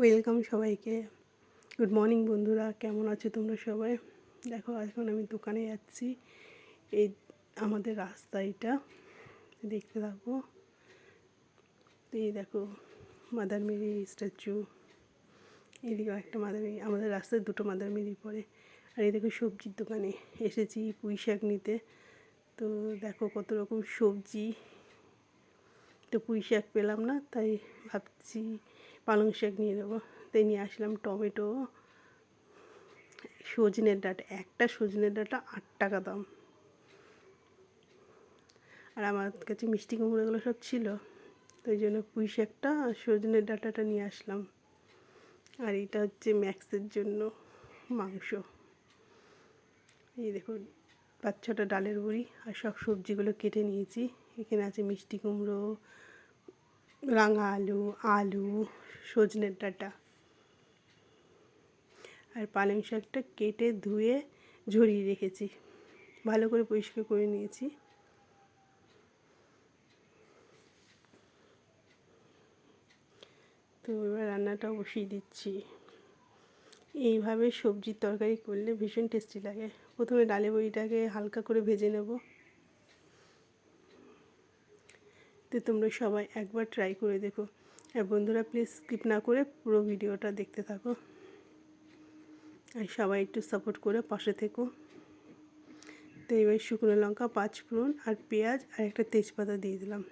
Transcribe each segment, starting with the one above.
Welcome সবাইকে। Good morning বন্ধুরা, কেমন আছো তোমরা সবাই? দেখো, এখন আমি দোকানে যাচ্ছি। এই আমাদের রাস্তা এটা। দেখতে থাকো। এই দেখো মাদার মেরি স্ট্যাচু এদিকেও একটা মাদার মেরি আমাদের রাস্তায় দুটো মাদার মেরি পড়ে। আর এই দেখো, সবজির দোকানে এসেছি পুঁই শাক নিতে। তো দেখো, কত রকম সবজি। তো পুঁই শাক পেলাম না, তাই ভাবছি পালং শাক নিয়ে নেব। তাই নিয়ে আসলাম টমেটো, সজনের ডাটা, একটা সজনের ডাটা আট টাকা দাম। আর আমার কাছে মিষ্টি কুমড়োগুলো সব ছিল, তো জন্য পুঁই শাকটা আর সজনের ডাটাটা নিয়ে আসলাম। আর এটা হচ্ছে ম্যাক্সের জন্য মাংস। এই দেখুন, পাঁচ ছটা ডালের বড়ি আর সব সবজিগুলো কেটে নিয়েছি। এখানে আছে মিষ্টি কুমড়ো, রাঙা আলু আলু সজনের ডাঁটা। আর পালং শাকটা কেটে ধুয়ে ঝরিয়ে রেখেছি। ভালো করে পরিষ্কার করে নিয়েছি। তো এবার রান্নাটা বসিয়ে দিচ্ছি। এইভাবে সবজির তরকারি করলে ভীষণ টেস্টি লাগে। প্রথমে ডালে বড়িটাকে হালকা করে ভেজে নেব। তো তোমরা সবাই একবার ট্রাই করে দেখো। আর বন্ধুরা প্লিজ স্কিপ না করে পুরো ভিডিওটা দেখতে থাকো। আর সবাই একটু সাপোর্ট করে পাশে থেকো। তো এবার শুকনো লঙ্কা, পাঁচ ফোড়ন আর পেঁয়াজ আর একটা তেজপাতা দিয়ে দিলাম।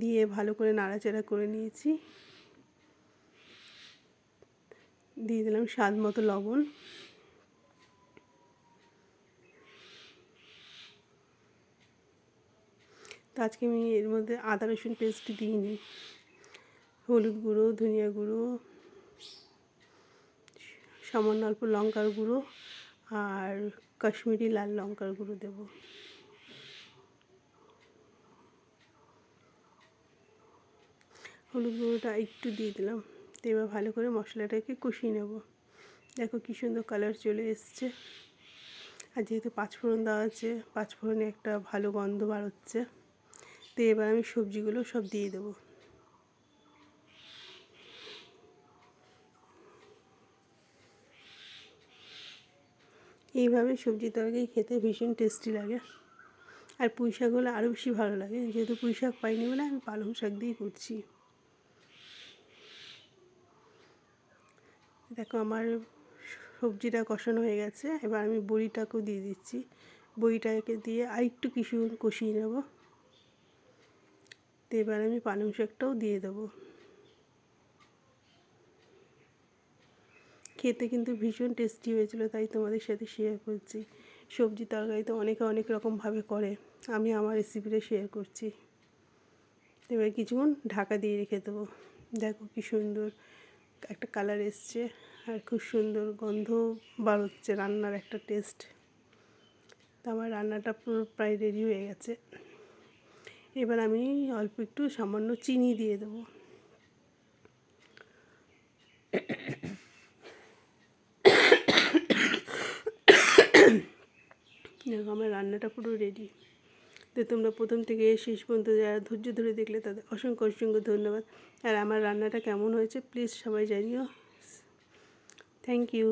দিয়ে ভালো করে নাড়াচাড়া করে নিয়েছি। দিয়ে দিলাম স্বাদ মতো লবণ। তো আজকে আমি এর মধ্যে আদা রসুন পেস্ট দিইনি। হলুদ গুঁড়ো, ধনিয়া গুঁড়ো, সামান্য অল্প লঙ্কার গুঁড়ো আর কাশ্মীরি লাল লঙ্কার গুঁড়ো দেব। হলুদ গুঁড়োটা একটু দিয়ে দিলাম। তো এবার ভালো করে মশলাটাকে কষিয়ে নেব। দেখো কী সুন্দর কালার চলে এসছে। আর যেহেতু পাঁচফোড়ন দেওয়া আছে, পাঁচফোড়নে একটা ভালো গন্ধ বার হচ্ছে। তো এবার আমি সবজিগুলো সব দিয়ে দেবো। এইভাবে সবজি তরকারি খেতে ভীষণ টেস্টি লাগে। আর পুঁই শাক হলে আরও বেশি ভালো লাগে, যেহেতু পুঁই শাক পাইনি বলে আমি পালং শাক দিয়েই করছি। দেখো আমার সবজিটা কষানো হয়ে গেছে, এবার আমি বড়িটাকেও দিয়ে দিচ্ছি। বড়িটাকে দিয়ে আর একটু কিছুক্ষণ কষিয়ে নেব। তো এবার আমি পালং শাকটাও দিয়ে দেবো। খেতে কিন্তু ভীষণ টেস্টি হয়েছিল, তাই তোমাদের সাথে শেয়ার করছি। সবজি তরকারি তো অনেকে অনেক রকমভাবে করে, আমি আমার রেসিপিটা শেয়ার করছি। এবার কিছুক্ষণ ঢাকা দিয়ে রেখে দেবো। দেখো কি সুন্দর একটা কালার এসছে, আর খুব সুন্দর গন্ধ বার হচ্ছে রান্নার একটা টেস্ট তো আমার রান্নাটা পুরো প্রায় রেডি হয়ে গেছে। এবার আমি অল্প একটু সামান্য চিনি দিয়ে দেবো। দেখো আমার রান্নাটা পুরো রেডি তো তোমরা প্রথম থেকে শেষ পর্যন্ত যারা ধৈর্য ধরে দেখলে তাদের অসংখ্য অসংখ্য ধন্যবাদ। আর আমার রান্নাটা কেমন হয়েছে প্লিজ সবাই জানিও। Thank you